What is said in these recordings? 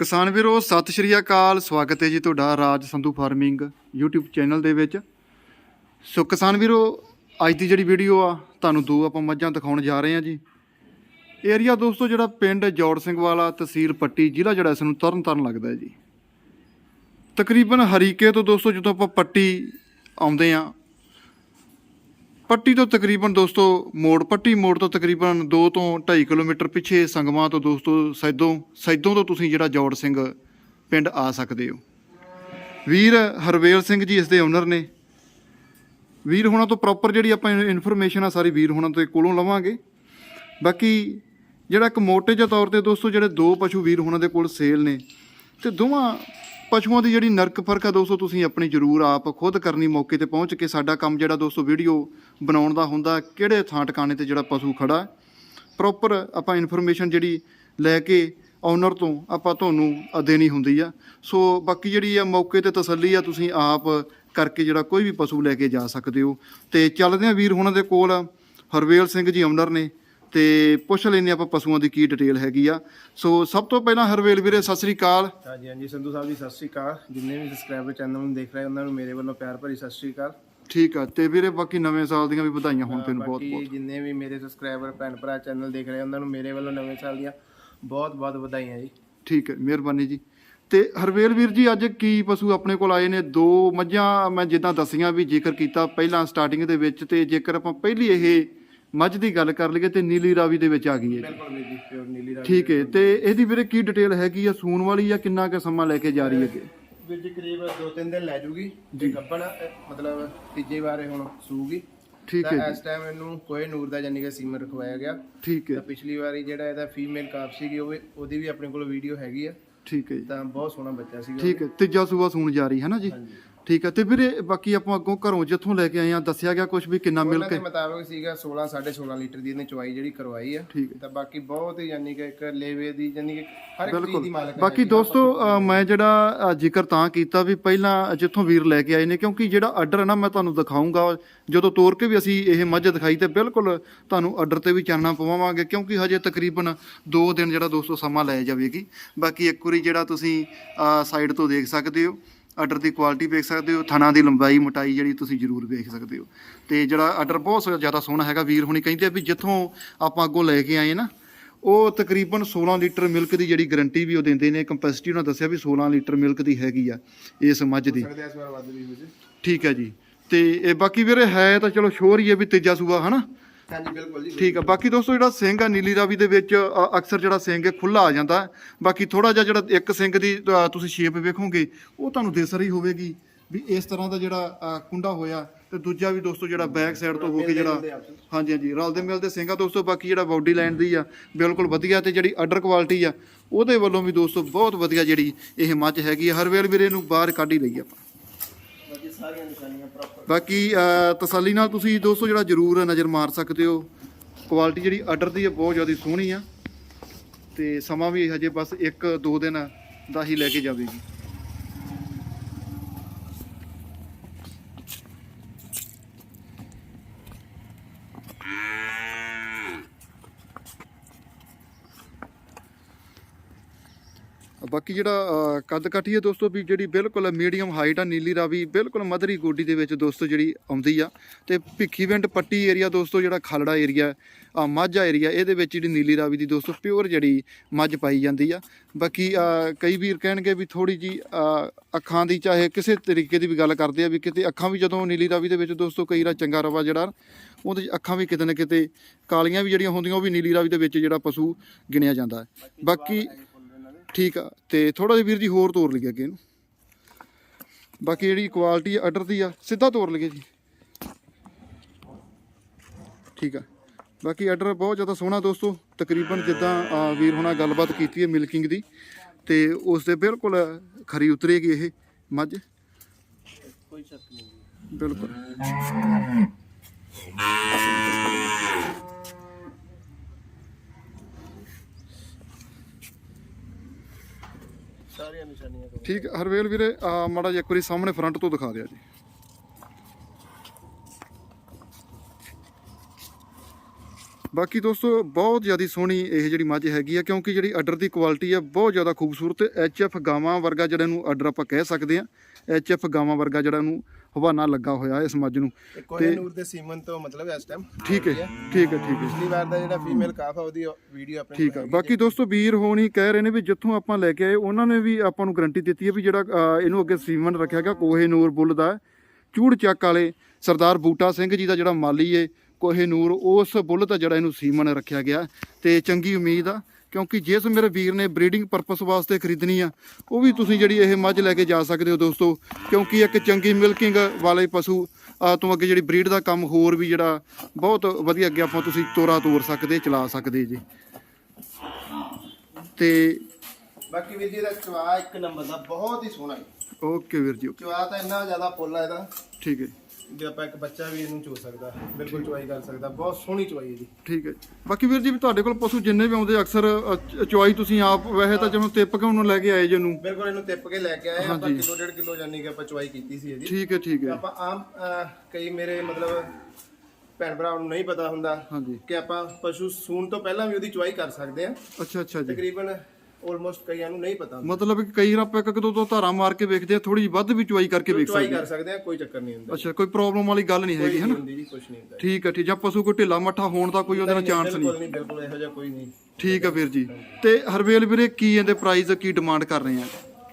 ਕਿਸਾਨ ਵੀਰੋ, ਸਤਿ ਸ਼੍ਰੀ ਅਕਾਲ। ਸਵਾਗਤ ਹੈ ਜੀ ਤੁਹਾਡਾ Raj Sandhu farming YouTube channel ਦੇ ਵਿੱਚ। ਸੋ ਕਿਸਾਨ ਵੀਰੋ, ਅੱਜ ਦੀ ਜਿਹੜੀ ਵੀਡੀਓ ਆ, ਤੁਹਾਨੂੰ ਦੋ ਆਪਾਂ ਮੱਝਾਂ ਦਿਖਾਉਣ ਜਾ ਰਹੇ ਹਾਂ ਜੀ। ਏਰੀਆ ਦੋਸਤੋ, ਜਿਹੜਾ ਪਿੰਡ ਜੋੜ ਸਿੰਘ ਵਾਲਾ, ਤਹਿਸੀਲ ਪੱਟੀ, ਜ਼ਿਲ੍ਹਾ ਜਿਹੜਾ ਇਸ ਨੂੰ ਤਰਨ ਤਾਰਨ ਲੱਗਦਾ ਜੀ। ਤਕਰੀਬਨ ਹਰੀਕੇ ਤੋਂ ਦੋਸਤੋ, ਜਦੋਂ ਆਪਾਂ ਪੱਟੀ ਆਉਂਦੇ ਆ ਪੱਟੀ ਤੋਂ ਤਕਰੀਬਨ ਦੋਸਤੋ ਮੋੜ, ਪੱਟੀ ਮੋੜ ਤੋਂ ਤਕਰੀਬਨ 2 ਤੋਂ 2.5 ਕਿਲੋਮੀਟਰ ਪਿੱਛੇ ਸੰਗਮਾਂ ਤੋਂ ਦੋਸਤੋ ਸੈਦੋਂ ਸੈਦੋਂ ਤੋਂ ਤੁਸੀਂ ਜਿਹੜਾ ਜੋੜ ਸਿੰਘ ਪਿੰਡ ਆ ਸਕਦੇ ਹੋ। ਵੀਰ ਹਰਵੇਲ ਸਿੰਘ ਜੀ ਇਸ ਦੇ ਓਨਰ ਨੇ। ਵੀਰ ਹੋਣਾ ਤੋਂ ਪ੍ਰੋਪਰ ਜਿਹੜੀ ਆਪਾਂ ਇਨਫੋਰਮੇਸ਼ਨ ਆ ਸਾਰੀ ਵੀਰ ਹੋਣਾ ਤੋਂ ਕੋਲੋਂ ਲਵਾਂਗੇ। ਬਾਕੀ ਜਿਹੜਾ ਇੱਕ ਮੋਟੇ ਜਿਹੇ ਤੌਰ ਤੇ ਦੋਸਤੋ ਜਿਹੜੇ ਦੋ ਪਸ਼ੂ ਵੀਰ ਹੋਣਾ ਦੇ ਕੋਲ ਸੇਲ ਨੇ, ਤੇ ਦੋਵਾਂ ਪਸ਼ੂਆਂ ਦੀ ਜਿਹੜੀ ਨਰਕ ਫ਼ਰਕ ਆ ਦੋਸਤੋ, ਤੁਸੀਂ ਆਪਣੀ ਜ਼ਰੂਰ ਆਪ ਖੁਦ ਕਰਨੀ ਮੌਕੇ ਤੇ ਪਹੁੰਚ ਕੇ ਸਾਡਾ ਕੰਮ ਜਿਹੜਾ ਦੋਸਤੋ, ਵੀਡੀਓ ਬਣਾਉਣ ਦਾ ਹੁੰਦਾ, ਕਿਹੜੇ ਥਾਂ ਟਿਕਾਣੇ ਤੇ ਜਿਹੜਾ ਪਸ਼ੂ ਖੜਾ ਪ੍ਰੋਪਰ ਆਪਾਂ ਇਨਫੋਰਮੇਸ਼ਨ ਜਿਹੜੀ ਲੈ ਕੇ ਓਨਰ ਤੋਂ ਆਪਾਂ ਤੁਹਾਨੂੰ ਦੇਣੀ ਹੁੰਦੀ ਆ। ਸੋ ਬਾਕੀ ਜਿਹੜੀ ਆ ਮੌਕੇ ਤੇ ਤਸੱਲੀ ਆ, ਤੁਸੀਂ ਆਪ ਕਰਕੇ ਜਿਹੜਾ ਕੋਈ ਵੀ ਪਸ਼ੂ ਲੈ ਕੇ ਜਾ ਸਕਦੇ ਹੋ। ਤੇ ਚੱਲਦੇ ਆ ਵੀਰ ਹੁਣਾਂ ਦੇ ਕੋਲ, ਹਰਵੇਲ ਸਿੰਘ ਜੀ ਓਨਰ ਨੇ। ਤੇ ਪੁੱਛ ਲੈਨੇ ਆਪਾਂ ਪਸ਼ੂਆਂ ਦੀ ਕੀ ਡਿਟੇਲ ਹੈਗੀ ਆ। ਸੋ ਸਭ ਤੋਂ ਪਹਿਲਾਂ ਹਰਵੇਲ ਵੀਰੇ ਸਤਿ ਸ੍ਰੀ ਅਕਾਲ। ਹਾਂਜੀ ਹਾਂਜੀ ਸੰਧੂ ਸਾਹਿਬ ਜੀ ਸਤਿ ਸ਼੍ਰੀ ਅਕਾਲ। ਜਿੰਨੇ ਵੀ ਸਬਸਕ੍ਰਾਈਬਰ ਚੈਨਲ ਨੂੰ ਦੇਖ ਰਹੇ ਉਹਨਾਂ ਨੂੰ ਮੇਰੇ ਵੱਲੋਂ ਪਿਆਰ ਭਰੀ ਸਤਿ ਸ਼੍ਰੀ ਅਕਾਲ। ਠੀਕ ਆ ਤੇ ਵੀਰੇ ਬਾਕੀ ਨਵੇਂ ਸਾਲ ਦੀਆਂ ਵੀ ਵਧਾਈਆਂ ਹੋਣ ਤੈਨੂੰ ਬਹੁਤ ਬਾਕੀ ਜਿੰਨੇ ਵੀ ਮੇਰੇ ਸਬਸਕ੍ਰਾਈਬਰ ਭੈਣ ਭਰਾ ਚੈਨਲ ਦੇਖ ਰਹੇ ਉਹਨਾਂ ਨੂੰ ਮੇਰੇ ਵੱਲੋਂ ਨਵੇਂ ਸਾਲ ਦੀਆਂ ਬਹੁਤ ਬਹੁਤ ਵਧਾਈਆਂ ਜੀ। ਠੀਕ ਹੈ ਮਿਹਰਬਾਨੀ ਜੀ। ਤੇ ਹਰਵੇਲ ਵੀਰ ਜੀ ਅੱਜ ਕੀ ਪਸ਼ੂ ਆਪਣੇ ਕੋਲ ਆਏ ਨੇ? ਦੋ ਮੱਝਾਂ ਮੈਂ ਜਿੱਦਾਂ ਦੱਸੀਆਂ ਵੀ ਜ਼ਿਕਰ ਕੀਤਾ ਪਹਿਲਾਂ ਸਟਾਰਟਿੰਗ ਦੇ ਵਿੱਚ ਤੇ ਜੇਕਰ ਆਪਾਂ ਪਹਿਲੀ ਇਹ ਮੱਝ ਦੀ ਗੱਲ ਕਰ ਲਈਏ ਤੇ ਨੀਲੀ ਰਾਵੀ ਦੇ ਵਿੱਚ ਆ ਗਈ ਹੈ। ਬਿਲਕੁਲ ਵੀਰ ਜੀ ਪਿਓਰ ਨੀਲੀ ਰਾਵੀ ਠੀਕ ਹੈ ਤੇ ਇਹਦੀ ਵੀਰੇ ਕੀ ਡਿਟੇਲ ਹੈਗੀ ਆ ਸੂਣ ਵਾਲੀ ਜਾਂ ਕਿੰਨਾ ਕੁ ਸਮਾਂ ਲੈ ਕੇ ਜਾ ਰਹੀ ਹੈ ਅੱਗੇ? ਵੀਰ ਜੀ ਕਰੀਬ 2-3 ਦਿਨ ਲੈ ਜੂਗੀ ਜੀ। ਗੱਬਣ ਮਤਲਬ ਤੀਜੇ ਵਾਰੇ ਹੁਣ ਸੂਗੀ ਠੀਕ ਤਾਂ ਹੈ ਇਸ ਟਾਈਮ ਇਹਨੂੰ ਕੋਈ ਨੂਰ ਦਾ ਜਾਨੀ ਕਿ ਸੀਮਰ ਰਖਵਾਇਆ ਗਿਆ। ਠੀਕ ਹੈ। ਤਾਂ ਪਿਛਲੀ ਵਾਰੀ ਜਿਹੜਾ ਇਹਦਾ ਫੀਮੇਲ ਕਾਫ ਸੀਗੀ ਉਹ ਉਹਦੀ ਵੀ ਆਪਣੇ ਕੋਲ ਵੀਡੀਓ ਹੈਗੀ ਆ। ਠੀਕ ਹੈ ਜੀ। ਤਾਂ ਬਹੁਤ ਸੋਹਣਾ ਬੱਚਾ ਸੀਗਾ ਠੀਕ ਹੈ ਤੀਜਾ ਸੂਆ ਸੂਣ ਜਾ ਰਹੀ ਹੈ ਨਾ ਜੀ? ਠੀਕ ਹੈ। ਤੇ ਵੀਰੇ ਬਾਕੀ ਆਪਾਂ ਅੱਗੋਂ ਘਰੋਂ ਜਿੱਥੋਂ ਲੈ ਕੇ ਆਏ ਆ ਦੱਸਿਆ ਗਿਆ ਕੁਝ ਵੀ ਕਿੰਨਾ ਮਿਲ ਉਹਨਾਂ ਕੇ? ਦੇ ਮੁਤਾਬਕ ਸੀਗਾ 16 16.5 ਲੀਟਰ ਦੀ ਇਹਨੇ ਚਵਾਈ ਜਿਹੜੀ ਕਰਵਾਈ ਆ। ਠੀਕ ਹੈ। ਤਾਂ ਬਾਕੀ ਬਹੁਤ ਹੀ ਯਾਨੀ ਕਿ ਇੱਕ ਲੇਵੇ ਦੀ ਯਾਨੀ ਕਿ ਹਰ ਇੱਕ ਚੀਜ਼ ਦੀ ਮਾਲਕ ਬਾਕੀ ਦੋਸਤੋ ਅ, ਮੈਂ ਜਿਹੜਾ ਅ, ਜ਼ਿਕਰ ਤਾਂ ਕੀਤਾ ਵੀ ਪਹਿਲਾਂ ਜਿੱਥੋਂ ਵੀਰ ਲੈ ਕੇ ਆਏ ਨੇ ਕਿਉਂਕਿ ਜਿਹੜਾ ਆਰਡਰ ਹੈ ਨਾ ਮੈਂ ਤੁਹਾਨੂੰ ਦਿਖਾਉਂਗਾ ਜਦੋਂ ਤੋਰ ਕੇ ਵੀ ਅਸੀਂ ਇਹ ਮੱਝ ਦਿਖਾਈ ਤੇ ਬਿਲਕੁਲ ਤੁਹਾਨੂੰ ਆਰਡਰ ਤੇ ਵੀ ਚਾਨਣਾ ਪਵਾਵਾਂਗੇ ਕਿਉਂਕਿ ਹਜੇ ਤਕਰੀਬਨ 2 ਦਿਨ ਜਿਹੜਾ ਦੋਸਤੋ ਸਮਾਂ ਲੈ ਜਾਵੇਗੀ। ਬਾਕੀ ਇੱਕ ਵਾਰੀ ਜਿਹੜਾ ਤੁਸੀਂ ਸਾਈਡ ਤੋਂ ਦੇਖ ਸਕਦੇ ਹੋ। ਆਰਡਰ ਦੀ ਕੁਆਲਿਟੀ ਵੇਖ ਸਕਦੇ ਹੋ ਥਣਾ ਦੀ ਲੰਬਾਈ ਮੋਟਾਈ ਜਿਹੜੀ ਤੁਸੀਂ ਜ਼ਰੂਰ ਵੇਖ ਸਕਦੇ ਹੋ। ਤੇ ਜਿਹੜਾ ਆਰਡਰ ਬਹੁਤ ਜ਼ਿਆਦਾ ਸੋਹਣਾ ਹੈਗਾ ਵੀਰ ਹੁਣੀ ਕਹਿੰਦੇ ਆ ਵੀ ਜਿੱਥੋਂ ਆਪਾਂ ਅੱਗੋਂ ਲੈ ਕੇ ਆਏ ਨਾ ਉਹ ਤਕਰੀਬਨ 16 ਲੀਟਰ ਮਿਲਕ ਦੀ ਜਿਹੜੀ ਗਾਰੰਟੀ ਵੀ ਉਹ ਦਿੰਦੇ ਨੇ। ਕੰਪੈਸਿਟੀ ਉਹਨਾਂ ਦੱਸਿਆ ਵੀ 16 ਲੀਟਰ ਮਿਲਕ ਦੀ ਹੈਗੀ ਆ ਇਸ ਮੱਝ ਦੀ। ਠੀਕ ਹੈ ਜੀ। ਤੇ ਇਹ ਬਾਕੀ ਵੀਰੇ ਹੈ ਤਾਂ ਚਲੋ ਸ਼ੋਰ ਹੀ ਹੈ ਵੀ ਤੀਜਾ ਸੂਆ ਹਨਾ? ਹਾਂਜੀ ਬਿਲਕੁਲ ਜੀ ਠੀਕ ਆ। ਬਾਕੀ ਦੋਸਤੋ ਜਿਹੜਾ ਸਿੰਘ ਆ ਨੀਲੀ ਰਾਵੀ ਦੇ ਵਿੱਚ ਅ, ਅਕਸਰ ਜਿਹੜਾ ਸਿੰਘ ਹੈ ਖੁੱਲਾ ਆ ਜਾਂਦਾ। ਹੈ। ਬਾਕੀ ਥੋੜਾ ਜਿਹਾ ਜਿਹੜਾ ਇੱਕ ਸਿੰਘ ਦੀ ਅ, ਤੁਸੀਂ ਸ਼ੇਪ ਵੇਖੋਗੇ ਉਹ ਤੁਹਾਨੂੰ ਦਿਸ ਰਹੀ ਹੋਵੇਗੀ ਵੀ ਇਸ ਤਰ੍ਹਾਂ ਦਾ ਜਿਹੜਾ ਅ, ਕੁੰਡਾ ਹੋਇਆ ਤੇ ਦੂਜਾ ਵੀ ਦੋਸਤੋ ਜਿਹੜਾ ਬੈਕ ਸਾਈਡ ਤੋਂ ਹੋ ਕੇ ਜਿਹੜਾ ਹਾਂਜੀ ਹਾਂਜੀ ਰਲਦੇ ਮਿਲਦੇ ਸਿੰਘ ਆ ਦੋਸਤੋ। ਬਾਕੀ ਜਿਹੜਾ ਬਾਡੀ ਲਾਈਨ ਦੀ ਆ ਬਿਲਕੁਲ ਵਧੀਆ ਤੇ ਜਿਹੜੀ ਆਰਡਰ ਕੁਆਲਿਟੀ ਆ ਉਹਦੇ ਵੱਲੋਂ ਵੀ ਦੋਸਤੋ ਬਹੁਤ ਵਧੀਆ ਜਿਹੜੀ ਇਹ ਮੱਝ ਹੈਗੀ ਆ। ਹਰ ਵੇਲ ਵੀਰੇ ਨੂੰ ਬਾਹਰ ਕੱਢ ਹੀ ਲਈ ਆਪਾਂ। ਸਾਰੀਆਂ ਨਿਸ਼ਾਨੀਆਂ ਪ੍ਰੋਪਰ ਬਾਕੀ ਅ, ਤਸੱਲੀ ਨਾਲ ਤੁਸੀਂ ਦੋਸਤੋ ਜਿਹੜਾ ਜ਼ਰੂਰ ਨਜ਼ਰ ਮਾਰ ਸਕਦੇ ਹੋ ਕੁਆਲਿਟੀ ਜਿਹੜੀ ਆਰਡਰ ਦੀ ਹੈ ਬਹੁਤ ਜ਼ਿਆਦਾ ਸੋਹਣੀ ਆ। ਤੇ ਸਮਾਂ ਵੀ ਹਜੇ ਬਸ 1-2 ਦਿਨ ਦਾ ਹੀ ਲੈ ਕੇ ਜਾਵੇਗੀ। ਬਾਕੀ ਜਿਹੜਾ ਅ, ਕੱਦ ਕਾਠੀ ਹੈ ਦੋਸਤੋ ਵੀ ਜਿਹੜੀ ਬਿਲਕੁਲ ਮੀਡੀਅਮ ਹਾਈਟ ਆ ਨੀਲੀ ਰਾਵੀ ਬਿਲਕੁਲ ਮਧਰੀ ਗੋਡੀ ਦੇ ਵਿੱਚ ਦੋਸਤੋ ਜਿਹੜੀ ਆਉਂਦੀ ਆ। ਤੇ ਭਿੱਖੀਵਿੰਡ ਪੱਟੀ ਏਰੀਆ ਦੋਸਤੋ ਜਿਹੜਾ ਖਾਲੜਾ ਏਰੀਆ ਆ ਮਾਝਾ ਏਰੀਆ ਇਹਦੇ ਵਿੱਚ ਜਿਹੜੀ ਨੀਲੀ ਰਾਵੀ ਦੀ ਦੋਸਤੋ ਪਿਓਰ ਜਿਹੜੀ ਮੱਝ ਪਾਈ ਜਾਂਦੀ ਆ। ਬਾਕੀ ਅ, ਕਈ ਵੀਰ ਕਹਿਣਗੇ ਵੀ ਥੋੜੀ ਜੀ ਅੱਖਾਂ ਦੀ ਚਾਹੇ ਕਿਸੇ ਤਰੀਕੇ ਦੀ ਵੀ ਗੱਲ ਕਰਦੇ ਆ ਵੀ ਕਿਤੇ ਅੱਖਾਂ ਵੀ ਜਦੋਂ ਨੀਲੀ ਰਾਵੀ ਦੇ ਵਿੱਚ ਦੋਸਤੋ ਕਈ ਰਾ ਚੰਗਾ ਰਵਾ ਜਿਹੜਾ ਉਹਦੇ 'ਚ ਅੱਖਾਂ ਵੀ ਕਿਤੇ ਨਾ ਕਿਤੇ ਕਾਲੀਆਂ ਵੀ ਜਿਹੜੀਆਂ ਹੁੰਦੀਆਂ ਉਹ ਵੀ ਨੀਲੀ ਰਾਵੀ ਦੇ ਵਿੱਚ ਜਿਹੜਾ ਪਸ਼ੂ ਗਿਣਿਆ ਜਾਂਦਾ। ਹੈ ਬਾਕੀ ਠੀਕ ਆ ਤੇ ਥੋੜਾ ਜਿਹਾ ਵੀਰ ਜੀ ਹੋਰ ਤੋਰ ਲਈਏ ਅੱਗੇ ਇਹਨੂੰ। ਬਾਕੀ ਜਿਹੜੀ ਕੁਆਲਿਟੀ ਆ ਆਰਡਰ ਦੀ ਆ ਸਿੱਧਾ ਤੋਰ ਲਈਏ ਜੀ। ਠੀਕ ਆ। ਬਾਕੀ ਆਰਡਰ ਬਹੁਤ ਜ਼ਿਆਦਾ ਸੋਹਣਾ ਦੋਸਤੋ ਤਕਰੀਬਨ ਜਿੱਦਾਂ ਵੀਰ ਹੁਣਾਂ ਗੱਲਬਾਤ ਕੀਤੀ ਹੈ ਮਿਲਕਿੰਗ ਦੀ ਤੇ ਉਸ ਦੇ ਬਿਲਕੁਲ ਖਰੀ ਉਤਰੇਗੀ ਇਹ ਮੱਝ। ਕੋਈ ਸ਼ੱਕ ਨਹੀਂ ਬਿਲਕੁਲ। ਸਾਰੀਆਂ ਨਿਸ਼ਾਨੀਆਂ ਠੀਕ, ਹਰਵੇਲ ਵੀਰੇ ਆ ਮਾੜਾ ਜਿਹਾ ਇੱਕ ਵਾਰੀ ਸਾਹਮਣੇ ਫਰੰਟ ਤੋਂ ਦਿਖਾ ਦਿਆ ਜੀ। ਬਾਕੀ ਦੋਸਤੋ ਬਹੁਤ ਜ਼ਿਆਦਾ ਸੋਹਣੀ ਇਹ ਜਿਹੜੀ ਮੱਝ ਹੈਗੀ ਆ ਕਿਉਂਕਿ ਜਿਹੜੀ ਆਰਡਰ ਦੀ ਕੁਆਲਿਟੀ ਆ ਬਹੁਤ ਜ਼ਿਆਦਾ ਖੂਬਸੂਰਤ ਐਚ ਐਫ ਗਾਵਾਂ ਵਰਗਾ ਜਿਹੜਾ ਨੂੰ ਆਰਡਰ ਆਪਾਂ ਕਹਿ ਸਕਦੇ ਆ। ਐਚ ਐਫ ਗਾਵਾਂ ਵਰਗਾ ਜਿਹੜਾ ਨੂੰ ਹਵਾਨਾ ਲੱਗਾ ਹੋਇਆ ਇਸ ਮੱਝ ਨੂੰ। ਤੇ ਨੂਰ ਦੇ ਸੀਮਨ ਤੋਂ ਮਤਲਬ ਇਸ ਟਾਈਮ ਠੀਕ ਹੈ ਠੀਕ ਹੈ ਠੀਕ ਹੈ। ਪਿਛਲੀ ਵਾਰ ਦਾ ਜਿਹੜਾ ਫੀਮੇਲ ਕਾਫ ਆ ਉਹਦੀ ਵੀਡੀਓ ਆਪਣੇ ਠੀਕ ਆ। ਬਾਕੀ ਦੋਸਤੋ ਵੀਰ ਹੋਣੀ ਕਹਿ ਰਹੇ ਨੇ ਵੀ ਜਿੱਥੋਂ ਆਪਾਂ ਲੈ ਕੇ ਆਏ ਉਹਨਾਂ ਨੇ ਵੀ ਆਪਾਂ ਨੂੰ ਗਰੰਟੀ ਦਿੱਤੀ ਹੈ ਵੀ ਜਿਹੜਾ ਇਹਨੂੰ ਅੱਗੇ ਸੀਮਨ ਰੱਖਿਆ ਗਿਆ ਕੋਹੇ ਨੂਰ ਬੁੱਲ ਦਾ ਚੂੜ ਚੱਕ ਵਾਲੇ ਸਰਦਾਰ ਬੂਟਾ ਸਿੰਘ ਜੀ ਦਾ ਜਿਹੜਾ ਮਾਲੀ ਏ ਕੋਹੇ ਨੂਰ ਉਸ ਬੁੱਲ ਦਾ ਜਿਹੜਾ ਇਹਨੂੰ ਸੀਮਨ ਰੱਖਿਆ ਗਿਆ ਤੇ ਚੰਗੀ ਉਮੀਦ ਆ ਕਿਉਂਕਿ ਜਿਸ ਮੇਰੇ ਵੀਰ ਨੇ ਬਰੀਡਿੰਗ ਪਰਪਸ ਵਾਸਤੇ ਖਰੀਦਣੀ ਆ ਉਹ ਵੀ ਤੁਸੀਂ ਜਿਹੜੀ ਇਹ ਮੱਝ ਲੈ ਕੇ ਜਾ ਸਕਦੇ ਹੋ ਦੋਸਤੋ ਕਿਉਂਕਿ ਇੱਕ ਚੰਗੀ ਮਿਲਕਿੰਗ ਵਾਲੇ ਪਸ਼ੂ ਤੋਂ ਅੱਗੇ ਜਿਹੜੀ ਬਰੀਡ ਦਾ ਕੰਮ ਹੋਰ ਵੀ ਜਿਹੜਾ ਬਹੁਤ ਵਧੀਆ ਅੱਗੇ ਆਪਾਂ ਤੁਸੀਂ ਤੋਰਾ ਤੋਰ ਸਕਦੇ ਚਲਾ ਸਕਦੇ ਜੀ। ਤੇ ਬਾਕੀ ਵੀਰ ਜੀ ਦਾ ਚਵਾ ਇੱਕ ਨੰਬਰ ਦਾ ਬਹੁਤ ਹੀ ਸੋਹਣਾ ਹੈ ਓਕੇ ਵੀਰ ਜੀ ਚਵਾ ਤਾਂ ਇੰਨਾ ਜ਼ਿਆਦਾ ਪੁੱਲ ਆ ਇਹਦਾ। ਠੀਕ ਹੈ ਜੇ ਆਪਾਂ ਇੱਕ ਬੱਚਾ ਵੀ ਇਹਨੂੰ ਚੋ ਸਕਦਾ ਬਿਲਕੁਲ ਚਵਾਈ ਕਰ ਸਕਦਾ ਬਹੁਤ ਸੋਹਣੀ ਚਵਾਈ ਇਹਦੀ ਠੀਕ ਹੈ ਬਾਕੀ ਵੀਰ ਜੀ ਤੁਹਾਡੇ ਕੋਲ ਪਸ਼ੂ ਜਿੰਨੇ ਵੀ ਆਉਂਦੇ ਅਕਸਰ ਅ, ਚ- ਚੁਆਈ ਤੁਸੀਂ ਆਪ ਵੈਸੇ ਤਾਂ ਜਿਵੇਂ ਤਿੱਪ ਕੇ ਉਹਨੂੰ ਲੈ ਕੇ ਆਏ ਜਿਹਨੂੰ ਬਿਲਕੁਲ ਇਹਨੂੰ ਤਿੱਪ ਕੇ ਲੈ ਕੇ ਆਏ ਆਪਾਂ ਕਿਲੋ ਡੇਢ ਕਿਲੋ ਜਾਨੀ ਕਿ ਆਪਾਂ ਚਵਾਈ ਕੀਤੀ ਸੀ ਇਹਦੀ। ਠੀਕ ਹੈ ਠੀਕ ਹੈ। ਆਪਾਂ ਆਮ ਅਹ, ਕਈ ਮੇਰੇ ਮਤਲਬ ਭੈਣ ਭਰਾਵਾਂ ਨੂੰ ਨਹੀਂ ਪਤਾ ਹੁੰਦਾ ਹਾਂਜੀ। ਕਿ ਆਪਾਂ ਪਸ਼ੂ ਸੂਣ ਤੋਂ ਪਹਿਲਾਂ ਵੀ ਉਹਦੀ ਚਵਾਈ ਕਰ ਸਕਦੇ ਆ ਅੱਛਾ ਅੱਛਾ ਜੀ। ਤਕਰੀਬਨ ਆਲਮੋਸਟ ਕਈਆਂ ਨੂੰ ਨਹੀਂ ਪਤਾ ਮਤਲਬ ਕਿ ਕਈ ਵਾਰ ਆਪਾਂ ਇੱਕ ਦੋ ਦੋ ਧਾਰਾਂ ਮਾਰ ਕੇ ਵੇਖਦੇ ਆ ਥੋੜੀ ਵੱਧ ਵੀ ਚੁਆਈ ਕਰਕੇ ਵੇਖ ਸਕਦੇ ਕਰ ਸਕਦੇ ਆ ਕੋਈ ਚੱਕਰ ਨਹੀਂ ਹੁੰਦਾ ਅੱਛਾ ਕੋਈ ਪ੍ਰੋਬਲਮ ਵਾਲੀ ਗੱਲ ਨਹੀਂ ਹੈਗੀ ਕੋਈ ਹੈ ਨਹੀਂ ਨਾ ਹੁੰਦੀ ਜੀ ਕੁਝ ਨਹੀਂ ਹੁੰਦਾ ਠੀਕ ਹੈ ਠੀਕ। ਜਾਂ ਪਸ਼ੂ ਕੋਈ ਢਿੱਲਾ ਮੱਠਾ ਹੋਣ ਦਾ ਕੋਈ ਉਹਦੇ ਨਾਲ ਚਾਂਸ ਨਹੀਂ। ਬਿਲਕੁਲ ਨਹੀਂ ਬਿਲਕੁਲ ਇਹੋ ਜਿਹਾ ਕੋਈ ਨਹੀਂ। ਠੀਕ ਹੈ ਵੀਰ ਜੀ। ਤੇ ਹਰਵੇਲ ਵੀਰੇ ਕੀ ਇਹਦੇ ਪ੍ਰਾਈਸ ਕੀ ਡਿਮਾਂਡ ਕਰ ਰਹੇ ਆ?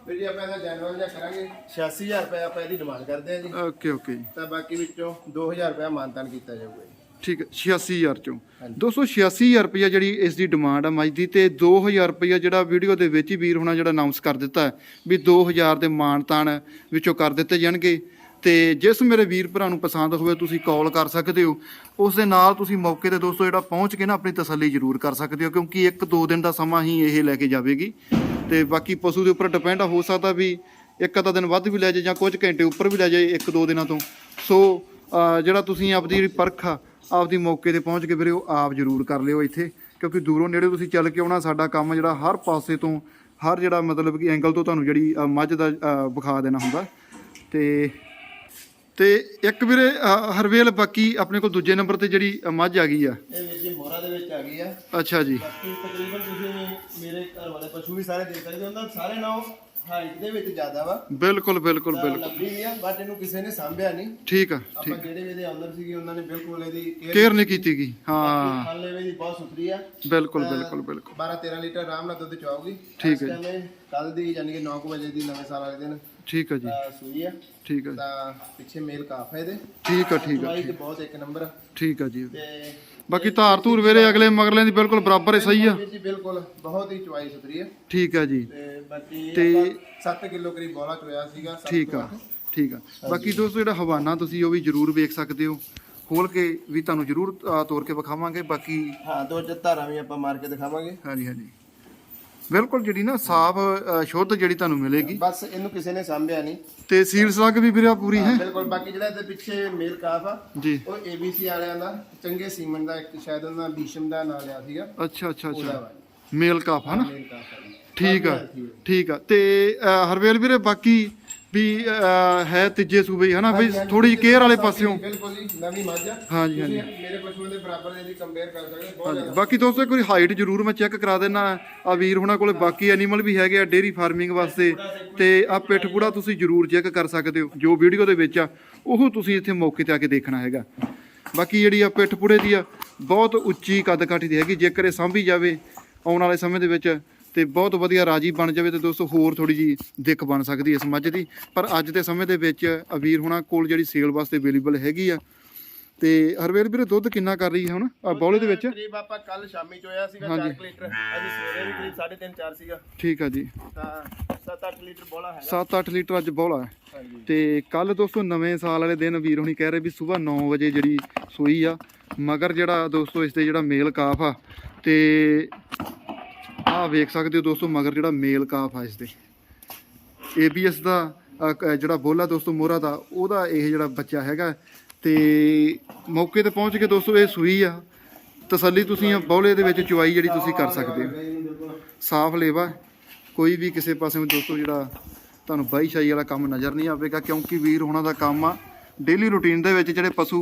ਫਿਰ ਜੀ ਆਪਾਂ ਇਹਦਾ ਜਨਰਲ ਜਿਹਾ ਕਰਾਂਗੇ। 86000 ਰੁਪਏ ਆਪਾਂ ਇਹਦੀ ਡਿਮਾਂਡ ਕਰਦੇ ਆ ਜੀ। ਓਕੇ ਓਕੇ ਤਾਂ ਬਾਕੀ ਵਿੱਚੋਂ 2000 ਰੁਪਏ ਮਾਨਤਾਨ ਕੀਤਾ ਜਾਊਗਾ ਜੀ। ਠੀਕ ਹੈ 86000 ਚੋਂ। ਦੋਸਤੋ 86000 ਰੁਪਇਆ ਜਿਹੜੀ ਇਸ ਦੀ ਡਿਮਾਂਡ ਆ ਮੱਝ ਦੀ ਤੇ 2000 ਰੁਪਇਆ ਜਿਹੜਾ ਵੀਡੀਓ ਦੇ ਵਿੱਚ ਹੀ ਵੀਰ ਹੋਣਾ ਜਿਹੜਾ ਅਨਾਉਂਸ ਕਰ ਦਿੱਤਾ ਹੈ ਵੀ 2000 ਦੇ ਮਾਨਤਾਨ ਵਿੱਚੋਂ ਕਰ ਦਿੱਤੇ ਜਾਣਗੇ। ਤੇ ਜਿਸ ਮੇਰੇ ਵੀਰ ਭਰਾ ਨੂੰ ਪਸੰਦ ਹੋਵੇ ਤੁਸੀਂ ਕਾਲ ਕਰ ਸਕਦੇ ਹੋ। ਉਸ ਦੇ ਨਾਲ ਤੁਸੀਂ ਮੌਕੇ ਤੇ ਦੋਸਤੋ ਜਿਹੜਾ ਪਹੁੰਚ ਕੇ ਨਾ ਆਪਣੀ ਤਸੱਲੀ ਜ਼ਰੂਰ ਕਰ ਸਕਦੇ ਹੋ ਕਿਉਂਕਿ ਇੱਕ ਦੋ ਦਿਨ ਦਾ ਸਮਾਂ ਹੀ ਇਹ ਲੈ ਕੇ ਜਾਵੇਗੀ। ਤੇ ਬਾਕੀ ਪਸ਼ੂ ਦੇ ਉੱਪਰ ਡਿਪੈਂਡ ਹੋ ਸਕਦਾ ਵੀ ਇੱਕ ਅੱਧਾ ਦਿਨ ਵੱਧ ਵੀ ਲੈ ਜਾਏ ਜਾਂ ਕੁਝ ਘੰਟੇ ਉੱਪਰ ਵੀ ਲੈ ਜਾਏ ਇੱਕ ਦੋ ਦਿਨਾਂ ਤੋਂ। ਸੋ ਅਹ ਜਿਹੜਾ ਤੁਸੀਂ ਆਪਦੀ ਜਿਹੜੀ ਪਰਖ ਆ ਆਪਦੀ ਮੌਕੇ ਤੇ ਪਹੁੰਚ ਕੇ ਵੀਰੇ ਉਹ ਆਪ ਜ਼ਰੂਰ ਕਰ ਲਿਓ ਇੱਥੇ ਕਿਉਂਕਿ ਦੂਰੋਂ ਨੇੜੇ ਤੁਸੀਂ ਚੱਲ ਕੇ ਆਉਣਾ ਸਾਡਾ ਕੰਮ ਜਿਹੜਾ ਹਰ ਪਾਸੇ ਤੋਂ ਹਰ ਜਿਹੜਾ ਮਤਲਬ ਕਿ ਐਂਗਲ ਤੋਂ ਤੁਹਾਨੂੰ ਜਿਹੜੀ ਮੱਝ ਦਾ ਵਿਖਾ ਦੇਣਾ ਹੁੰਦਾ। ਤੇ ਤੇ ਇੱਕ ਵੀਰੇ ਹਰਵੇਲ ਬਾਕੀ ਆਪਣੇ ਕੋਲ ਦੂਜੇ ਨੰਬਰ ਤੇ ਜਿਹੜੀ ਮੱਝ ਆ ਗਈ ਆ। ਇਹ ਵੀਰ ਜੀ ਮੋਹਰਾ ਦੇ ਵਿੱਚ ਆ ਗਈ ਆ। ਅੱਛਾ ਜੀ। ਤਕਰੀਬਨ ਤੁਸੀਂ ਮੇਰੇ ਘਰ ਵਾਲੇ ਪਸ਼ੂ ਵੀ ਸਾਰੇ ਦੇਖ ਸਕਦੇ ਹੋ ਉਹਨਾਂ ਸਾਰੇ ਨਾਲੋਂ ਹਾਈਟ ਦੇ ਵਿੱਚ ਜ਼ਿਆਦਾ ਵਾ। ਬਿਲਕੁਲ ਬਿਲਕੁਲ ਬਿਲਕੁਲ। ਲੰਬੀ ਵੀ ਆ ਬਟ ਇਹਨੂੰ ਕਿਸੇ ਨੇ ਸਾਂਭਿਆ ਨਹੀਂ। ਠੀਕ ਆ ਆਪਾਂ ਜਿਹੜੇ ਵੀ ਇਹਦੇ ਅੰਦਰ ਸੀਗੇ ਉਹਨਾਂ ਨੇ ਬਿਲਕੁਲ ਇਹਦੀ ਕੇਅਰ ਨਹੀਂ ਕੀਤੀ ਗਈ ਹਾਂ। ਬਹੁਤ ਸੁਥਰੀ ਆ। ਬਿਲਕੁਲ ਬਿਲਕੁਲ ਬਿਲਕੁਲ। 12 13 ਲੀਟਰ ਆਰਾਮ ਨਾਲ ਦੁੱਧ ਚਵਾਉਗੀ ਠੀਕ ਹੈ ਕੱਲ ਦੀ ਯਾਨੀ ਕਿ 9 ਵਜੇ ਦੀ ਨਵੇਂ ਸਾਲ ਵਾਲੇ ਦਿਨ ਠੀਕ ਆ ਜੀ। ਸੂਈ ਆ। ਠੀਕ ਆ ਤਾਂ ਪਿੱਛੇ ਮੇਲ ਕਾਫ ਹੈ ਇਹਦੇ। ਠੀਕ ਆ ਠੀਕ ਆ ਬਹੁਤ ਇੱਕ ਨੰਬਰ। ਠੀਕ ਆ ਜੀ। ਤੇ ਬਾਕੀ ਧਾਰ ਧੂਰ ਵੀਰੇ ਅਗਲੇ ਮਗਲੇ ਦੀ ਬਿਲਕੁਲ ਬਰਾਬਰ ਹੈ ਸਹੀ ਆ। ਵੀਰ ਜੀ ਬਿਲਕੁਲ ਬਹੁਤ ਹੀ ਚਵਾਈ ਸੁਥਰੀ ਹੈ ਠੀਕ ਆ ਜੀ। ਤੇ ਬਾਕੀ ਤੇ- 7 ਕਿਲੋ ਕਰੀਬ ਬੋਲਾ ਚੋਇਆ ਸੀਗਾ ਸੱਤ ਠੀਕ ਤੋਂ ਆ ਅੱਠ। ਠੀਕ ਆ। ਬਾਕੀ ਦੋਸਤੋ ਜਿਹੜਾ ਹਵਾਨਾ ਤੁਸੀਂ ਉਹ ਵੀ ਜਰੂਰ ਵੇਖ ਸਕਦੇ ਹੋ। ਖੋਲ ਕੇ ਵੀ ਤੁਹਾਨੂੰ ਜਰੂਰ ਅ, ਤੋੜ ਕੇ ਵਿਖਾਵਾਂਗੇ। ਬਾਕੀ ਹਾਂ ਦੋ ਚਾਰ ਧਾਰਾਂ ਵੀ ਆਪਾਂ ਮਾਰ ਕੇ ਦਿਖਾਵਾਂਗੇ। ਹਾਂਜੀ ਹਾਂਜੀ। ਬਿਲਕੁਲ ਜਿਹੜੀ ਨਾ ਸਾਫ਼ ਅ, ਸ਼ੁੱਧ ਜਿਹੜੀ ਤੁਹਾਨੂੰ ਮਿਲੇਗੀ। ਬਸ ਇਹਨੂੰ ਕਿਸੇ ਨੇ ਸਾਂਭਿਆ ਨਹੀਂ। ਤੇ ਸੀਲ ਸਲੱਗ ਵੀ ਵੀਰੇ ਪੂਰੀ ਹੈ ਬਿਲਕੁਲ ਬਾਕੀ ਜਿਹੜਾ ਇਹਦੇ ਪਿੱਛੇ ਮੇਲ ਕਾਫ ਆ ਜੀ। ਉਹ ABC ਵਾਲਿਆਂ ਦਾ ਚੰਗੇ ਸੀਮਨ ਦਾ ਇੱਕ ਸ਼ਾਇਦ ਉਹਨਾਂ ਭੀਸ਼ਮ ਦਾ ਨਾਮ ਲਿਆ ਸੀਗਾ। ਅੱਛਾ ਅੱਛਾ ਉਹਦਾ ਅੱਛਾ ਵਾ ਮੇਲ ਕਾਫ ਹਨਾ ਮੇਲ ਕਾਫ ਆ। ਜੀ। ਠੀਕ ਆ। ਠੀਕ ਆ। ਤੇ ਅ, ਹਰਵੇਲ ਵੀਰੇ ਬਾਕੀ ਵੀ ਹੈ ਤੀਜੇ ਸੂਬੇ ਹੀ ਹਨਾ ਵੀ ਥੋੜੀ ਕੇਅਰ ਵਾਲੇ ਪਾਸਿਓਂ। ਬਿਲਕੁਲ ਜੀ ਨਵੀਂ ਮੱਝ ਆ। ਹਾਂਜੀ, ਹਾਂਜੀ। ਤੁਸੀਂ ਮੇਰੇ ਪਸ਼ੂਆਂ ਦੇ ਬਰਾਬਰ ਇਹਦੀ ਕੰਪੇਅਰ ਕਰ ਸਕਦੇ ਹੋ, ਬਹੁਤ ਹਾਂਜੀ ਜ਼ਿਆਦਾ। ਬਾਕੀ ਦੋਸਤੋ ਕੋਈ ਹਾਈਟ ਜ਼ਰੂਰ ਮੈਂ ਚੈੱਕ ਕਰਾ ਦੇਣਾ ਆ ਵੀਰ ਹੁਣਾਂ ਕੋਲੇ ਬਾਕੀ ਐਨੀਮਲ ਵੀ ਹੈਗੇ ਆ ਡੇਰੀ ਫਾਰਮਿੰਗ ਵਾਸਤੇ। ਤੇ ਆ ਪਿੱਠ ਪੂੜਾ ਤੁਸੀਂ ਜ਼ਰੂਰ ਚੈੱਕ ਕਰ ਸਕਦੇ ਹੋ ਜੋ ਵੀਡੀਓ ਦੇ ਵਿੱਚ ਆ ਉਹ ਤੁਸੀਂ ਇੱਥੇ ਮੌਕੇ ਤੇ ਆ ਕੇ ਦੇਖਣਾ ਹੈਗਾ। ਬਾਕੀ ਜਿਹੜੀ ਆ ਪਿੱਠ ਪੂੜੇ ਦੀ ਆ ਬਹੁਤ ਉੱਚੀ ਕੱਦ ਕਾਠੀ ਦੀ ਹੈਗੀ ਜੇਕਰ ਇਹ ਸਾਂਭੀ ਜਾਵੇ ਆਉਣ ਵਾਲੇ ਸਮੇਂ ਦੇ ਵਿੱਚ ਤੇ ਬਹੁਤ ਵਧੀਆ ਰਾਜੀ ਬਣ ਜਾਵੇ ਤੇ ਦੋਸਤੋ ਹੋਰ ਥੋੜੀ ਜੀ ਦਿੱਖ ਬਣ ਸਕਦੀ ਹੈ ਇਸ ਮੱਝ ਦੀ। ਪਰ ਅੱਜ ਦੇ ਸਮੇਂ ਦੇ ਵਿੱਚ ਆ ਵੀਰ ਹੁਣਾਂ ਕੋਲ ਜਿਹੜੀ ਸੇਲ ਵਾਸਤੇ ਅਵੇਲੇਬਲ ਹੈਗੀ ਆ। ਤੇ ਹਰਵੇਲ ਵੀਰੇ ਦੁੱਧ ਕਿੰਨਾ ਕਰ ਰਹੀ ਹੈ ਹੁਣ? ਆ ਬੌਲੇ ਦੇ ਵਿੱਚ? ਕਰੀਬ ਆਪਾਂ ਕੱਲ ਸ਼ਾਮੀ ਚੋਇਆ ਸੀਗਾ ਹਾਂਜੀ। 4 ਲੀਟਰ। ਅੱਜ ਸਵੇਰੇ ਵੀ ਕਰੀਬ 3.5 4 ਸੀਗਾ। ਠੀਕ ਆ ਜੀ। ਤਾਂ 7-8 ਲੀਟਰ ਬੋਲਾ ਹੈਗਾ। 7-8 ਲੀਟਰ ਅੱਜ ਬੌਲਾ ਹੈ। ਤੇ ਕੱਲ ਦੋਸਤੋ ਨਵੇਂ ਸਾਲ ਵਾਲੇ ਦਿਨ ਵੀਰ ਹੁਣੀ ਕਹਿ ਰਹੇ ਵੀ ਸਵੇਰ 9 ਵਜੇ ਜਿਹੜੀ ਸੂਈ ਆ। ਮਗਰ ਜਿਹੜਾ ਦੋਸਤੋ ਇਸ ਤੇ ਜਿਹੜਾ ਮੇਲ ਕਾਫ ਆ। ਤੇ ਆਹ ਵੇਖ ਸਕਦੇ ਹੋ ਦੋਸਤੋ, ਮਗਰ ਜਿਹੜਾ ਮੇਲ ਕਾਫ ਆ ਇਸ ਦੇ ABS ਦਾ ਜਿਹੜਾ ਬੋਲਾ ਦੋਸਤੋ, ਮੋਹਰਾ ਦਾ, ਉਹਦਾ ਇਹ ਜਿਹੜਾ ਬੱਚਾ ਹੈਗਾ। ਤੇ ਮੌਕੇ ਤੇ ਪਹੁੰਚ ਕੇ ਦੋਸਤੋ, ਇਹ ਸੂਈ ਆ। ਤਸੱਲੀ ਤੁਸੀਂ ਆ, ਬੌਲੇ ਦੇ ਵਿੱਚ ਚੁਆਈ ਜਿਹੜੀ ਤੁਸੀਂ ਕਰ ਸਕਦੇ ਹੋ। ਸਾਫ਼ ਲੇਵਾ। ਕੋਈ ਵੀ ਕਿਸੇ ਪਾਸੇ ਦੋਸਤੋ, ਜਿਹੜਾ ਤੁਹਾਨੂੰ ਬਾਈ ਵਾਲਾ ਕੰਮ ਨਜ਼ਰ ਨਹੀਂ ਆਵੇਗਾ, ਕਿਉਂਕਿ ਵੀਰ ਹੋਣਾ ਦਾ ਕੰਮ ਆ। ਡੇਲੀ ਰੁਟੀਨ ਦੇ ਵਿੱਚ ਜਿਹੜੇ ਪਸ਼ੂ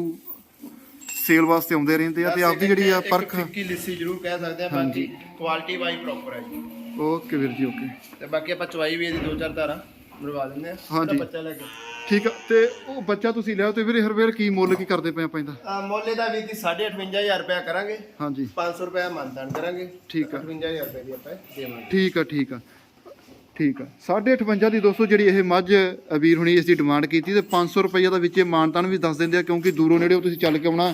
ਸੇਲ ਵਾਸਤੇ ਆਉਂਦੇ ਰਹਿੰਦੇ ਆ ਤੇ ਆਪਦੀ ਜਿਹੜੀ ਆ ਪਰਖ ਫਿੱਕੀ ਲਿੱਸੀ ਜ਼ਰੂਰ ਕਹਿ ਸਕਦੇ ਆ ਬਾਕੀ ਕੁਆਲਿਟੀ ਵਾਈ ਪ੍ਰੋਪਰ ਹੈ ਜੀ। ਓਕੇ ਵੀਰ ਜੀ ਓਕੇ। ਤੇ ਬਾਕੀ ਆਪਾਂ ਚਵਾਈ ਵੀ ਇਹਦੀ ਦੋ ਚਾਰ ਧਾਰਾਂ ਮਰਵਾ ਦਿੰਦੇ ਆ ਹਾਂਜੀ। ਬੱਚਾ ਲੈ ਕੇ। ਠੀਕ ਆ ਤੇ ਉਹ ਬੱਚਾ ਤੁਸੀਂ ਲਿਆ ਤੇ ਵੀਰੇ ਹਰਵੇਲ ਕੀ ਮੁੱਲ ਕੀ ਕਰਦੇ ਪਏ ਆਪਾਂ ਇਹਦਾ? ਮੋਲੇ ਦਾ ਵੀ ਦੀ 58500 ਰੁਪਇਆ ਕਰਾਂਗੇ। ਹਾਂਜੀ। 500 ਰੁਪਇਆ ਮਾਨਤਾਨ ਕਰਾਂਗੇ। ਠੀਕ ਆ। 58000 ਰੁਪਏ ਦੀ ਆਪਾਂ ਦੇਵਾਂਗੇ। ਠੀਕ ਆ ਠੀਕ ਆ। ਠੀਕ ਆ। 58 ਦੀ ਦੋਸਤੋ ਜਿਹੜੀ ਇਹ ਮੱਝ ਵੀਰ ਹੁਣੀ ਇਸ ਦੀ ਡਿਮਾਂਡ ਕੀਤੀ ਤੇ 500 ਰੁਪਈਆ ਦਾ ਵਿੱਚ ਇਹ ਮਾਨਤਾਨ ਵੀ ਦੱਸ ਦਿੰਦੇ ਆ ਕਿਉਂਕਿ ਦੂਰੋਂ ਨੇੜੇ ਤੁਸੀਂ ਚੱਲ ਕੇ ਆਉਣਾ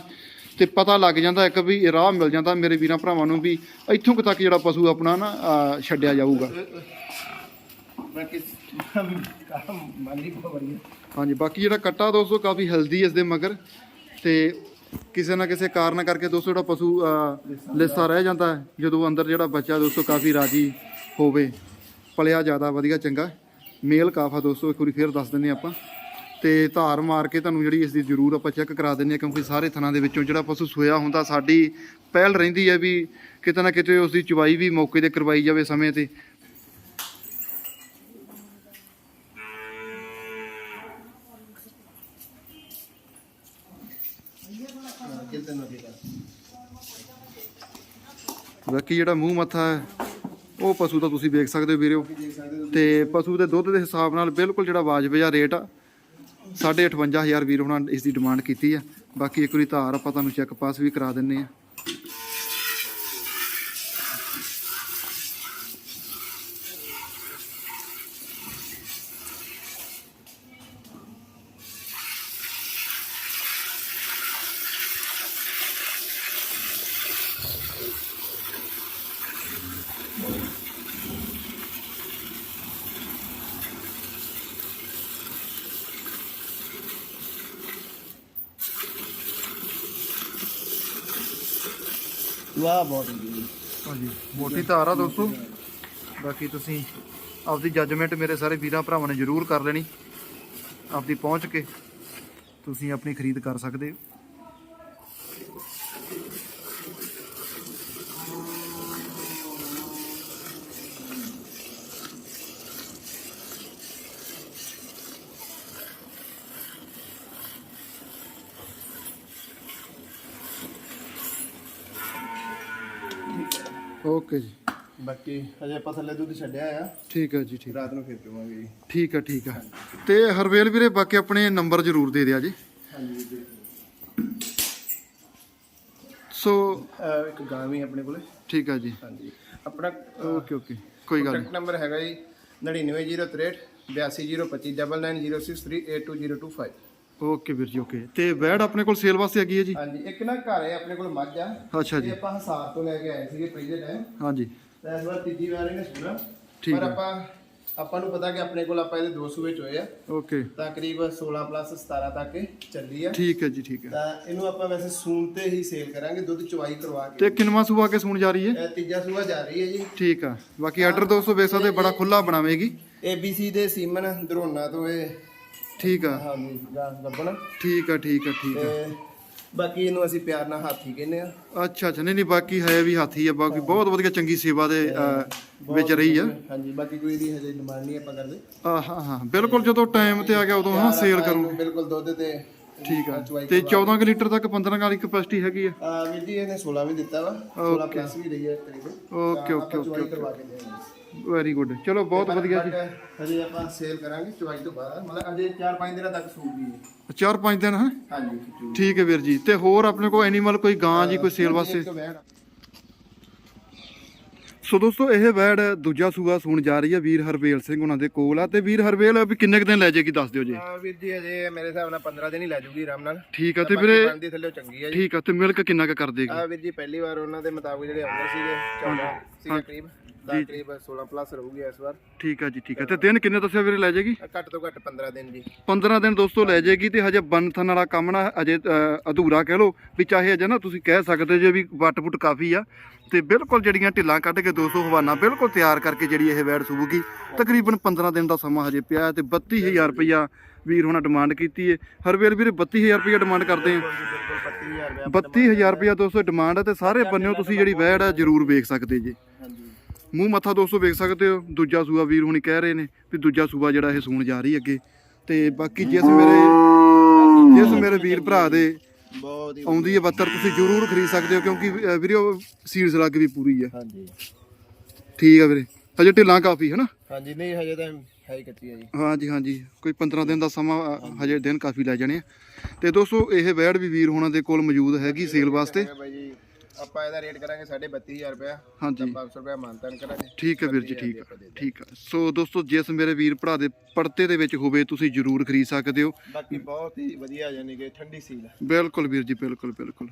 ਤੇ ਪਤਾ ਲੱਗ ਜਾਂਦਾ ਇੱਕ ਵੀ ਇਹ ਰਾਹ ਮਿਲ ਜਾਂਦਾ ਮੇਰੇ ਵੀਰਾਂ ਭਰਾਵਾਂ ਨੂੰ ਵੀ ਇੱਥੋਂ ਤੱਕ ਜਿਹੜਾ ਪਸ਼ੂ ਆਪਣਾ ਨਾ ਛੱਡਿਆ ਜਾਊਗਾ। ਹਾਂਜੀ ਬਾਕੀ ਜਿਹੜਾ ਕੱਟਾ ਦੋਸਤੋ ਕਾਫੀ ਹੈਲਦੀ ਇਸ ਦੇ ਮਗਰ ਤੇ ਕਿਸੇ ਨਾ ਕਿਸੇ ਕਾਰਨ ਕਰਕੇ ਦੋਸਤੋ ਜਿਹੜਾ ਪਸ਼ੂ ਲਿੱਸਾ ਰਹਿ ਜਾਂਦਾ ਜਦੋਂ ਅੰਦਰ ਜਿਹੜਾ ਬੱਚਾ ਦੋਸਤੋ ਕਾਫੀ ਰਾਜੀ ਹੋਵੇ। ਪਲਿਆ ਜ਼ਿਆਦਾ ਵਧੀਆ, ਚੰਗਾ। ਮੇਲ ਕਾਫਾ ਦੋਸਤੋ, ਇੱਕ ਵਾਰੀ ਫੇਰ ਦੱਸ ਦਿੰਦੇ ਹਾਂ ਆਪਾਂ। ਤੇ ਧਾਰ ਮਾਰ ਕੇ ਤੁਹਾਨੂੰ ਜਿਹੜੀ ਇਸ ਦੀ ਜ਼ਰੂਰ ਆਪਾਂ ਚੈੱਕ ਕਰਾ ਦਿੰਦੇ ਹਾਂ, ਕਿਉਂਕਿ ਸਾਰੇ ਥਣਾਂ ਦੇ ਵਿੱਚੋਂ ਜਿਹੜਾ ਪਸ਼ੂ ਸੋਇਆ ਹੁੰਦਾ, ਸਾਡੀ ਪਹਿਲ ਰਹਿੰਦੀ ਹੈ ਵੀ ਕਿਤੇ ਨਾ ਕਿਤੇ ਉਸ ਦੀ ਚਵਾਈ ਵੀ ਮੌਕੇ ਤੇ ਕਰਵਾਈ ਜਾਵੇ ਸਮੇਂ ਤੇ। ਬਾਕੀ ਜਿਹੜਾ ਮੂੰਹ ਮੱਥਾ ਹੈ ਉਹ ਪਸ਼ੂ ਦਾ ਤੁਸੀਂ ਵੇਖ ਸਕਦੇ ਹੋ ਵੀਰਿਓ ਦੇਖ ਤੇ ਪਸ਼ੂ ਦੇ ਦੁੱਧ ਦੇ ਹਿਸਾਬ ਨਾਲ ਬਿਲਕੁਲ ਜਿਹੜਾ ਵਾਜਬ ਰੇਟ ਆ। 58500 ਵੀਰ ਹੁਣਾਂ ਇਸ ਦੀ ਡਿਮਾਂਡ ਕੀਤੀ ਆ। ਬਾਕੀ ਇੱਕ ਵਾਰੀ ਧਾਰ ਆਪਾਂ ਤੁਹਾਨੂੰ ਚੈੱਕ ਪਾਸ ਵੀ ਕਰਾ ਦਿੰਨੇ ਆ। ਵਾਹ ਬਹੁਤ ਵਧੀਆ ਹਾਂਜੀ ਮੋਟੀ ਧਾਰ ਆ ਦੋਸਤੋ। ਬਾਕੀ ਤੁਸੀਂ ਆਪਦੀ ਜੱਜਮੈਂਟ ਮੇਰੇ ਸਾਰੇ ਵੀਰਾਂ ਭਰਾਵਾਂ ਨੇ ਜ਼ਰੂਰ ਕਰ ਲੈਣੀ। ਆਪਦੀ ਪਹੁੰਚ ਕੇ ਤੁਸੀਂ ਆਪਣੀ ਖਰੀਦ ਕਰ ਸਕਦੇ ਹੋ। ਓਕੇ ਜੀ। ਬਾਕੀ ਹਜੇ ਆਪਾਂ ਥੱਲੇ ਦੁੱਧ ਛੱਡਿਆ ਆ। ਠੀਕ ਹੈ ਜੀ ਠੀਕ ਰਾਤ ਨੂੰ ਫਿਰ ਪੀਵਾਂਗੇ ਜੀ। ਠੀਕ ਆ ਠੀਕ ਆ। ਤੇ ਹਰਵੇਲ ਵੀਰੇ ਬਾਕੀ ਆਪਣੇ ਨੰਬਰ ਜ਼ਰੂਰ ਦੇ ਦਿਆ ਜੀ। ਹਾਂਜੀ ਜੀ ਸੋ ਅਹ ਇੱਕ ਗਾਂ ਵੀ ਆਪਣੇ ਕੋਲੇ। ਠੀਕ ਆ ਜੀ। ਹਾਂਜੀ। ਆਪਣਾ ਓਕੇ ਓਕੇ ਕੋਈ ਗੱਲ ਕੰਟੈਕਟ ਨੰਬਰ ਹੈਗਾ ਜੀ 9903 8205 9906382025 ਨਹੀਂ ਓਕੇ ਵੀਰ ਜੀ ਓਕੇ। ਤੇ ਵੈੜ ਆਪਣੇ ਕੋਲ ਸੇਲ ਵਾਸਤੇ ਹੈਗੀ ਹੈ ਜੀ? ਹਾਂਜੀ ਇੱਕ ਨਾ ਘਰ ਹੈ ਆਪਣੇ ਕੋਲ ਮੱਝ ਆ। ਅੱਛਾ ਇਹ ਜੀ ਆਪਾਂ ਹਸਾਰ ਤੋਂ ਲੈ ਕੇ ਆਏ ਸੀਗੇ ਪਹਿਲੇ ਟਾਈਮ ਹਾਂਜੀ। ਤਾਂ ਇਸ ਵਾਰ ਤੀਜੀ ਵਾਰ ਇਹਨੇ ਸੁਣਾ। ਠੀਕ ਪਰ ਹੈ। ਆਪਾਂ ਆਪਾਂ ਨੂੰ ਪਤਾ ਕਿ ਆਪਣੇ ਕੋਲ ਆਪਾਂ ਇਹਦੇ ਦੋ ਸੂਏ ਚ ਹੋਏ ਆ। ਓਕੇ। ਤਾਂ ਕਰੀਬ 16 ਪਲੱਸ 17 ਤੱਕ ਇਹ ਚੱਲੀ ਆ। ਠੀਕ ਹੈ ਜੀ ਠੀਕ ਹੈ। ਤਾਂ ਇਹਨੂੰ ਆਪਾਂ ਵੈਸੇ ਸੂਣ ਤੇ ਹੀ ਸੇਲ ਕਰਾਂਗੇ ਦੁੱਧ ਚਵਾਈ ਕਰਵਾ ਕੇ। ਤੇ ਕਿੰਨਵਾਂ ਸੂਆ ਕੇ ਸੁਣ ਜਾ ਰਹੀ ਹੈ? ਇਹ ਤੀਜਾ ਸੂਆ ਜਾ ਰਹੀ ਹੈ ਜੀ। ਠੀਕ ਆ। ਬਾਕੀ ਆਰਡਰ ਦੋਸਤੋ ਵੇਖ ਸਕਦੇ ਬੜਾ ਖੁੱਲਾ ਬਣਾਵੇਗੀ। ABC ਦੇ ਸੀਮਨ ਦਰੋਨਾ ਤੋਂ ਇਹ ਠੀਕ ਆ। ਹਾਂਜੀ ਠੀਕ ਆ ਠੀਕ ਆ ਠੀਕ ਆ। ਤੇ ਬਾਕੀ ਇਹਨੂੰ ਅਸੀਂ ਪਿਆਰ ਨਾਲ ਹਾਥੀ ਕਹਿੰਦੇ ਆ। ਅੱਛਾ ਅੱਛਾ। ਨਹੀਂ ਨਹੀਂ ਬਾਕੀ ਹੈ ਵੀ ਹਾਥੀ ਆ ਬਾਕੀ ਬਹੁਤ ਵਧੀਆ ਚੰਗੀ ਸੇਵਾ ਦੇ ਅਹ, ਵਿੱਚ ਰਹੀ ਆ। ਹਾਂਜੀ ਬਾਕੀ ਕੋਈ ਦੀ ਹਜੇ ਡਿਮਾਂਡ ਨਹੀਂ ਆਪਾਂ ਕਰਦੇ। ਆ ਹਾਂ ਹਾਂ। ਬਿਲਕੁਲ ਜਦੋਂ ਟਾਈਮ ਤੇ ਆ ਗਿਆ ਉਦੋਂ ਹਾਂ ਸੇਲ ਕਰੂੰ। ਇਹਨੂੰ ਬਿਲਕੁਲ ਦੁੱਧ ਤੇ ਠੀਕ ਆ। ਤੇ 14 ਕੁ ਲੀਟਰ ਤੱਕ 15 ਵਾਲੀ ਕਪੈਸਿਟੀ ਹੈਗੀ ਆ। ਆ ਵੀਰ ਜੀ ਇਹਨੇ 16 ਵੀ ਦਿੱਤਾ ਵਾ। 16 ਪਲੱਸ ਵੀ ਰਹੀ ਹੈ ਤਕਰੀਬਨ। ਓਕੇ ਓਕੇ ਓਕੇ ਕਰਵਾ ਕੇ ਦੇਵਾਂਗੇ। ਵੈਰੀ ਗੁੱਡ ਚਲੋ ਬਹੁਤ ਵਧੀਆ ਜੀ। ਹਜੇ ਆਪਾਂ ਸੇਲ ਕਰਾਂਗੇ ਚਵਾਈ ਤੋਂ ਬਾਅਦ। ਮਤਲਬ ਅਜੇ 4-5 ਦਿਨਾਂ ਤੱਕ ਸੂਗੀ ਹੈ। ਚਾਰ ਪੰਜ ਦਿਨ ਹਾਂ? ਹਾਂਜੀ ਠੀਕ ਹੈ ਵੀਰ ਜੀ। ਤੇ ਹੋਰ ਆਪਣੇ ਕੋਲ ਐਨੀਮਲ ਕੋਈ ਗਾਂ ਜੀ ਕੋਈ ਸੇਲ ਵਾਸਤੇ? ਸੋ ਦੋਸਤੋ ਇਹ ਵੈੜ ਦੂਜਾ ਸੂਆ ਸੂਣ ਜਾ ਰਹੀ ਹੈ ਵੀਰ ਹਰਵੇਲ ਸਿੰਘ ਉਹਨਾਂ ਦੇ ਕੋਲ ਆ। ਤੇ ਵੀਰ ਹਰਵੇਲ ਵੀ ਕਿੰਨੇ ਕੁ ਦਿਨ ਲੈ ਜਾਏਗੀ ਦੱਸ ਦਿਓ ਜੀ। ਆ ਵੀਰ ਜੀ ਅਜੇ ਮੇਰੇ ਹਿਸਾਬ ਨਾਲ 15 ਦਿਨ ਹੀ ਲੈ ਜੂਗੀ ਆਰਾਮ ਨਾਲ। ਠੀਕ ਆ ਤੇ ਵੀਰੇ ਬਣਦੀ ਥੱਲੇ ਚੰਗੀ ਹੈ ਜੀ। ਠੀਕ ਆ ਤੇ ਮਿਲਕ ਕਿੰਨਾ ਕੁ ਕਰ ਦੇਗੀ? ਆ ਵੀਰ ਜੀ ਪਹਿਲੀ ਵਾਰ ਉਹਨਾਂ ਦੇ ਮੁਤਾਬਕ ਜਿਹੜੇ ਆਉਂਦੇ ਸੀਗੇ 14 ਸੀਗੇ ਕਰੀਬ। ਤਾਂ ਕਰੀਬ 16 ਪਲੱਸ ਰਹੂਗੀ ਇਸ ਵਾਰ। ਠੀਕ ਆ ਜੀ ਠੀਕ ਆ। ਤੇ ਦਿਨ ਕਿੰਨੇ ਦੱਸਿਆ ਵੀਰੇ ਲੈ ਜਾਏਗੀ? ਘੱਟ ਤੋਂ ਘੱਟ 15 ਦਿਨ ਜੀ। 15 ਦਿਨ ਦੋਸਤੋ ਲੈ ਜਾਏਗੀ ਤੇ ਹਜੇ ਬੰਨਥਨ ਵਾਲਾ ਕੰਮ ਨਾ ਅਜੇ ਅਧੂਰਾ ਕਹਿ ਲਓ ਵੀ ਚਾਹੇ ਅਜੇ ਨਾ ਤੁਸੀਂ ਕਹਿ ਸਕਦੇ ਜੇ ਵੀ ਵੱਟ-ਵੁੱਟ ਕਾਫੀ ਆ। ਤੇ ਬਿਲਕੁਲ ਜਿਹੜੀਆਂ ਢਿੱਲਾਂ ਕੱਢ ਕੇ ਦੋਸਤੋ ਹਵਾਨਾ ਬਿਲਕੁਲ ਤਿਆਰ ਕਰਕੇ ਜਿਹੜੀ ਇਹ ਵੈੜ ਸੂਗੀ ਤਕਰੀਬਨ 15 ਦਿਨ ਦਾ ਸਮਾਂ ਹਜੇ ਪਿਆ ਤੇ 32000 ਰੁਪਇਆ ਵੀਰ ਹੋਣਾ ਡਿਮਾਂਡ ਕੀਤੀ ਹੈ ਹਰਵੇਲ ਵੀਰੇ 32000 ਰੁਪਇਆ ਡਿਮਾਂਡ ਕਰਦੇ ਆ। ਬਿਲਕੁਲ 32000 ਰੁਪਏ 32000 ਰੁਪਇਆ ਦੋਸਤੋ ਡਿਮਾਂਡ ਹੈ ਤੇ ਸਾਰੇ ਬੰਨਿਓ ਤੁਸੀਂ ਜਿਹੜੀ ਵੈੜ ਆ ਜ਼ਰੂਰ ਵੇਖ ਸਕਦੇ ਜੀ। ਮੂੰਹ ਮੱਥਾ ਦੋਸਤੋ ਵੇਖ ਸਕਦੇ ਹੋ ਦੂਜਾ ਸੂਆ ਵੀਰ ਹੁਣੀ ਕਹਿ ਰਹੇ ਨੇ ਵੀ ਦੂਜਾ ਸੂਆ ਜਿਹੜਾ ਇਹ ਸੂਣ ਜਾ ਰਹੀ ਅੱਗੇ। ਤੇ ਬਾਕੀ ਜਿਸ ਮੇਰੇ ਜਿਸ ਮੇਰੇ ਵੀਰ ਭਰਾ ਦੇ ਬਹੁਤ ਹੀ ਆਉਂਦੀ ਹੈ ਬੱਤਰ ਤੁਸੀਂ ਜ਼ਰੂਰ ਖਰੀਦ ਸਕਦੇ ਹੋ ਕਿਉਂਕਿ ਵੀਰੇ ਸੀਡਸ ਲੱਗ ਵੀ ਪੂਰੀ ਹੈ ਹਾਂਜੀ। ਠੀਕ ਆ ਵੀਰੇ। ਹਜੇ ਢਿੱਲਾਂ ਕਾਫੀ ਹੈ ਨਾ? ਹਾਂਜੀ ਨਹੀਂ ਹਜੇ ਤਾਂ ਹੈ ਹੀ ਕੱਚੀ ਹੈ ਜੀ। ਹਾਂਜੀ ਹਾਂਜੀ। ਕੋਈ 15 ਦਿਨ ਦਾ ਸਮਾਂ ਹਜੇ ਦਿਨ ਕਾਫੀ ਲੈ ਜਾਣੇ ਆ। ਤੇ ਦੋਸਤੋ ਇਹ ਬੈੜ ਵੀ ਵੀਰ ਹੋਣਾ ਦੇ ਕੋਲ ਮੌਜੂਦ ਹੈਗੀ ਸੇਲ ਵਾਸਤੇ। ਆਪਾਂ ਇਹਦਾ ਰੇਟ ਕਰਾਂਗੇ 32500 ਰੁਪਇਆ। ਹਾਂਜੀ। 500 ਰੁਪਇਆ ਮਾਨਤਾਨ ਕਰਾਂਗੇ। ਠੀਕ ਹੈ ਵੀਰ ਜੀ ਠੀਕ ਆ ਠੀਕ ਆ ਸੋ ਦੋਸਤੋ ਜਿਸ ਮੇਰੇ ਵੀਰ ਭਰਾ ਦੇ ਪੜਤੇ ਦੇ ਵਿੱਚ ਹੋਵੇ ਤੁਸੀਂ ਜ਼ਰੂਰ ਖਰੀਦ ਸਕਦੇ ਹੋ। ਬਾਕੀ ਬਹੁਤ ਹੀ ਵਧੀਆ ਯਾਨੀ ਕਿ ਠੰਡੀ ਸੀਲ ਹੈ। ਬਿਲਕੁਲ ਵੀਰ ਜੀ ਬਿਲਕੁਲ ਬਿਲਕੁਲ।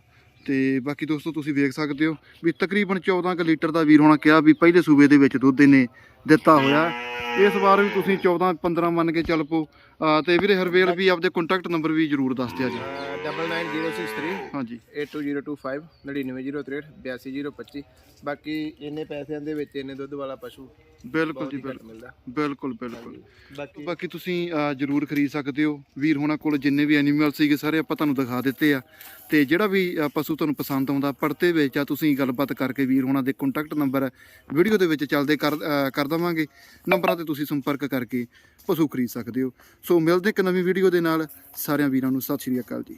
ਤੇ ਬਾਕੀ ਦੋਸਤੋ ਤੁਸੀਂ ਵੇਖ ਸਕਦੇ ਹੋ ਵੀ ਤਕਰੀਬਨ 14 ਕੁ ਲੀਟਰ ਦਾ ਵੀਰ ਹੋਣਾ ਕਿਹਾ ਵੀ ਪਹਿਲੇ ਸੂਬੇ ਦੇ ਵਿੱਚ ਦੁੱਧ ਇਹਨੇ ਦਿੱਤਾ ਹੋਇਆ। ਇਸ ਵਾਰ ਵੀ ਤੁਸੀਂ 14 15 ਮੰਨ ਕੇ ਚੱਲ ਪੋ ਤੇ ਵੀਰੇ ਹਰਵੇਲ ਵੀ ਆਪਦੇ ਕੰਟੈਕਟ ਨੰਬਰ ਵੀ ਜ਼ਰੂਰ ਦੱਸ ਦਿਆ ਜੀ। ਡਬਲ 9063 ਹਾਂਜੀ। 82025 99063 82025 ਬਾਕੀ ਇੰਨੇ ਪੈਸਿਆਂ ਦੇ ਵਿੱਚ ਇੰਨੇ ਦੁੱਧ ਵਾਲਾ ਪਸ਼ੂ ਬਿਲਕੁਲ ਜੀ ਬਿਲਕੁਲ। ਬਿਲਕੁਲ ਬਿਲਕੁਲ। ਬਾਕੀ ਤੁਸੀਂ ਜ਼ਰੂਰ ਖਰੀਦ ਸਕਦੇ ਹੋ। ਵੀਰ ਹੋਣਾ ਕੋਲ ਜਿੰਨੇ ਵੀ ਐਨੀਮਲ ਸੀਗੇ ਸਾਰੇ ਆਪਾਂ ਤੁਹਾਨੂੰ ਦਿਖਾ ਦਿੱਤੇ ਆ। ਤੇ ਜਿਹੜਾ ਵੀ ਪਸ਼ੂ ਤੁਹਾਨੂੰ ਪਸੰਦ ਆਉਂਦਾ ਪੜਤੇ ਵਿੱਚ ਆ ਤੁਸੀਂ ਗੱਲਬਾਤ ਕਰਕੇ ਵੀਰ ਹੋਣਾ ਦੇ ਕੰਟੈਕਟ ਨੰਬਰ ਵੀਡੀਓ ਦੇ ਵਿੱਚ ਚੱਲਦੇ ਕਰ ਕਰ ਦਵਾਂਗੇ। ਨੰਬਰਾਂ ਤੇ ਤੁਸੀਂ ਸੰਪਰਕ ਕਰਕੇ ਪਸ਼ੂ ਖਰੀਦ ਸਕਦੇ ਹੋ। ਸੋ ਮਿਲਦੇ ਇੱਕ ਨਵੀਂ ਵੀਡੀਓ ਦੇ ਨਾਲ। ਸਾਰਿਆਂ ਵੀਰਾਂ ਨੂੰ ਸਤਿ ਸ਼੍ਰੀ ਅਕਾਲ ਜੀ।